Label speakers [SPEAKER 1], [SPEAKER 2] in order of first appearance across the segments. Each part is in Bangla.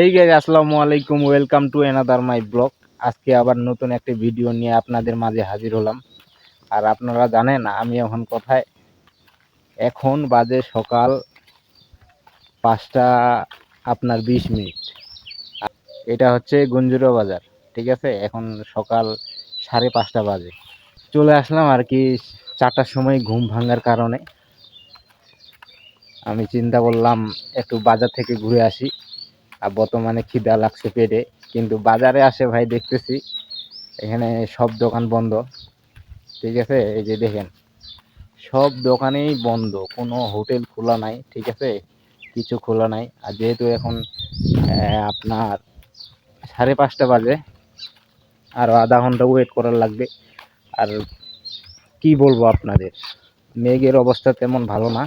[SPEAKER 1] এই গে আসসালামু আলাইকুম। Welcome to another my blog আজকে আবার নতুন একটি ভিডিও নিয়ে আপনাদের মাঝে হাজির হলাম। আর আপনারা জানেন, আমি এখন কোথায়? এখন বাজে সকাল পাঁচটা আপনার বিশ মিনিট। এটা হচ্ছে গুঞ্জুরা বাজার, ঠিক আছে? এখন সকাল সাড়ে পাঁচটা বাজে। চলে আসলাম আর কি চারটার সময় ঘুম ভাঙার কারণে। আমি চিন্তা করলাম একটু বাজার থেকে ঘুরে আসি। আর বর্তমানে খিদা লাগছে পেটে। কিন্তু বাজারে আসে ভাই, দেখতেছি। এখানে সব দোকান বন্ধ। ঠিক আছে? এই যে দেখেন, সব দোকানেই বন্ধ। কোনো হোটেল খোলা নাই, ঠিক আছে? কিছু খোলা নাই। আর যেহেতু এখন আপনার সাড়ে পাঁচটা বাজে আরও আধা ঘণ্টা ওয়েট করার লাগবে। আর কি বলব আপনাদের? মেঘের অবস্থা তেমন ভালো না।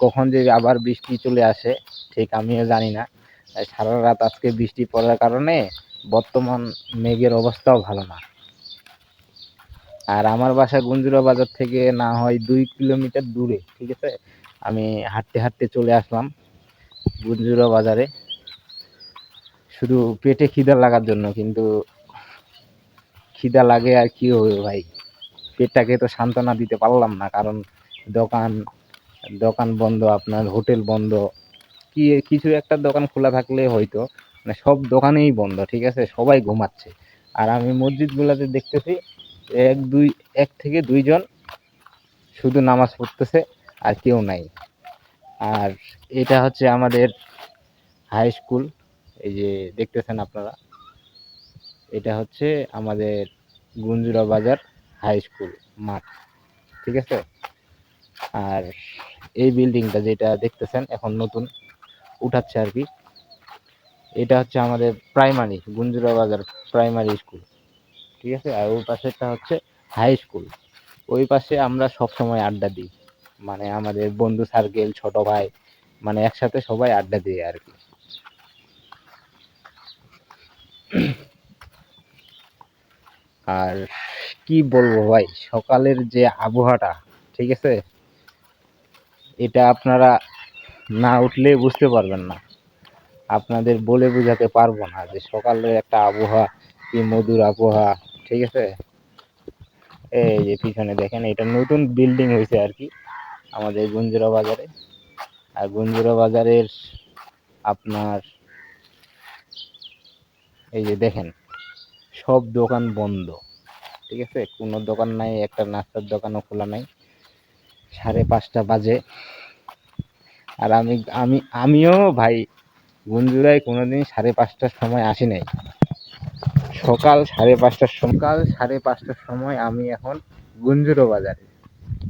[SPEAKER 1] কখন যে আবার বৃষ্টি চলে আসে, ঠিক আমিও জানি না। সারা রাত আজকে বৃষ্টি পড়ার কারণে বর্তমান মেঘের অবস্থাও ভালো না। আর আমার বাসা গুঞ্জুরা বাজার থেকে না হয় দুই কিলোমিটার দূরে, ঠিক আছে? আমি হাঁটতে হাঁটতে চলে আসলাম গুঞ্জুরা বাজারে। শুধু পেটে খিদা লাগার জন্য, কিন্তু খিদা লাগে আর কি হবে ভাই? পেটটাকে তো সান্ত্বনা দিতে পারলাম না, কারণ দোকান দোকান বন্ধ, আপনার হোটেল বন্ধ কি, কিছু একটা দোকান খোলা থাকলে হয়তো মানে সব দোকানেই বন্ধ, ঠিক আছে? সবাই ঘুমাচ্ছে। আর আমি মসজিদগুলোতে দেখতেছি, এক, দুই, এক থেকে দুইজন শুধু নামাজ পড়তেছে, আর কেউ নাই। আর এটা হচ্ছে আমাদের হাই স্কুল এই যে দেখতেছেন আপনারা? এটা হচ্ছে আমাদের গুঞ্জুরা বাজার হাই স্কুল মাঠ, ঠিক আছে? আর এই বিল্ডিংটা যেটা দেখতেছেন, এখন নতুন। উঠাচ্ছে আর কি। এটা হচ্ছে আমাদের প্রাইমারি গুঞ্জুরা বাজার প্রাইমারি স্কুল ঠিক আছে? আর ওই পাশেরটা হচ্ছে হাই স্কুল ওই পাশে আমরা সব সময় আড্ডা দিই। মানে আমাদের বন্ধু সার্কেল ছোট ভাই মানে একসাথে সবাই আড্ডা দিই আর কি। আর কি বলব ভাই, সকালের যে আবহাওয়াটা, ঠিক আছে? এটা আপনারা না উঠলে বুঝতে পারবেন না। আপনাদের বলে বোঝাতে পারব না যে সকালের একটা আবহাওয়া কি মধুর আবহাওয়া, ঠিক আছে? এই যে পিছনে দেখেন, এটা নতুন বিল্ডিং হয়েছে আর কি, আমাদের গুঞ্জুরা বাজারে। আর গুঞ্জুরা বাজারের আপনার, এই যে দেখেন, সব দোকান বন্ধ, ঠিক আছে? কোনো দোকান নাই, একটা নাস্তার দোকানও খোলা নাই। সাড়ে পাঁচটা বাজে। আর আমি আমি, আমিও ভাই গুঞ্জুরায় কোনোদিন সাড়ে পাঁচটার সময় আসি নাই। সকাল সাড়ে পাঁচটার সকাল সাড়ে পাঁচটার সময় আমি এখন গুঞ্জুরো বাজারে।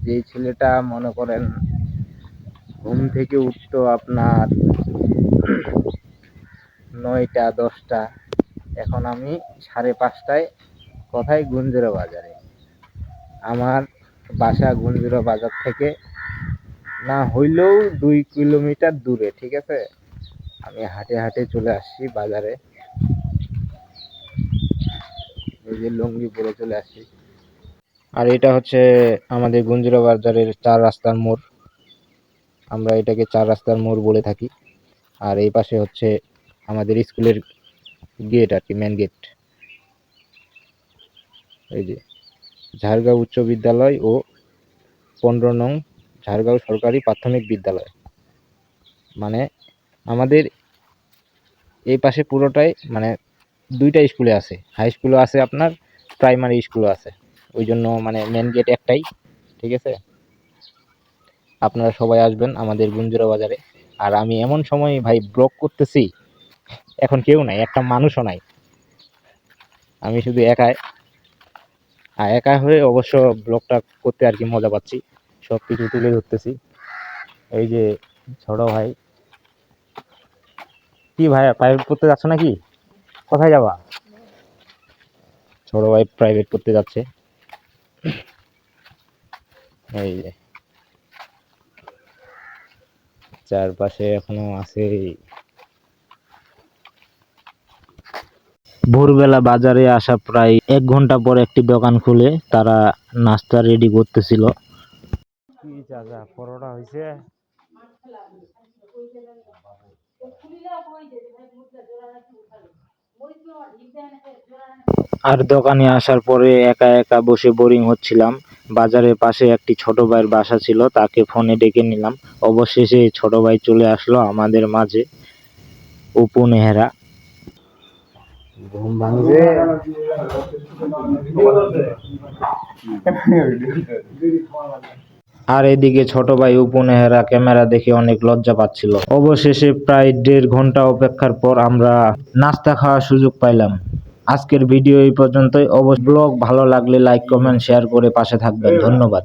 [SPEAKER 1] যেই ছেলেটা মনে করেন ঘুম থেকে উঠতো আপনার নয়টা, দশটা, এখন আমি সাড়ে পাঁচটায় কোথায় গুঞ্জুরা বাজারে? আমার বাসা গুঞ্জুরা বাজার থেকে না হইলেও দুই কিলোমিটার দূরে, ঠিক আছে? আমি হাঁটে হাঁটে চলে আসছি বাজারে। এই যে লুঙ্গি পরে চলে আসছি। আর এটা হচ্ছে আমাদের গুঞ্জুরা বাজারের চার রাস্তার মোড়। আমরা এটাকে চার রাস্তার মোড় বলে থাকি। আর এই পাশে হচ্ছে আমাদের স্কুলের গেট আর কি মেন গেট এই যে ঝাড়গাঁও উচ্চ বিদ্যালয় ও পনেরো নং ঝাড়গাঁও সরকারি প্রাথমিক বিদ্যালয়। মানে আমাদের এই পাশে পুরোটাই মানে দুইটা স্কুলে আছে। হাই স্কুলও আছে আপনার, প্রাইমারি স্কুলও আছে। ওই জন্য মানে মেন গেট একটাই, ঠিক আছে? আপনারা সবাই আসবেন আমাদের গুঞ্জুরা বাজারে। আর আমি এমন সময় ভাই ব্লগ করতেছি, এখন কেউ নাই, একটা মানুষও নাই। আমি শুধু একাই। আর একা হয়ে অবশ্য ব্লগটা করতে আর কি মজা পাচ্ছি। সব কিছু তুলে ধরতেছি। এই যে ছোট ভাই। কি ভাই প্রাইভেট পড়তে যাচ্ছ নাকি? কোথায় যাবা? ছোট ভাই প্রাইভেট পড়তে যাচ্ছে। এই যে। চারপাশে এখনও আছে। ভোরবেলা বাজারে আসা প্রায় এক ঘণ্টা পর একটি দোকান খুলে তারা নাস্তা রেডি করতেছিল। কি চাচা পরোটা হয়েছে আর দোকানে আসার পরে একা একা বসে বোরিং হচ্ছিলাম। বাজারের পাশে একটি ছোট ভাইয়ের বাসা ছিল তাকে ফোনে ডেকে নিলাম। অবশেষে ছোট ভাই চলে আসলো আমাদের মাঝে উপু নেহেরা।
[SPEAKER 2] ঘুম ভাঙছে।
[SPEAKER 1] আর এদিকে ছোট ভাই উপনেহেরা ক্যামেরা দেখে অনেক লজ্জা পাচ্ছিল। অবশেষে প্রায় দেড় ঘণ্টা অপেক্ষার পর আমরা নাস্তা খাওয়ার সুযোগ পাইলাম। আজকের ভিডিও এই পর্যন্তই। অবশ্য ব্লগ ভালো লাগলে লাইক, কমেন্ট, শেয়ার করে পাশে থাকবেন। ধন্যবাদ।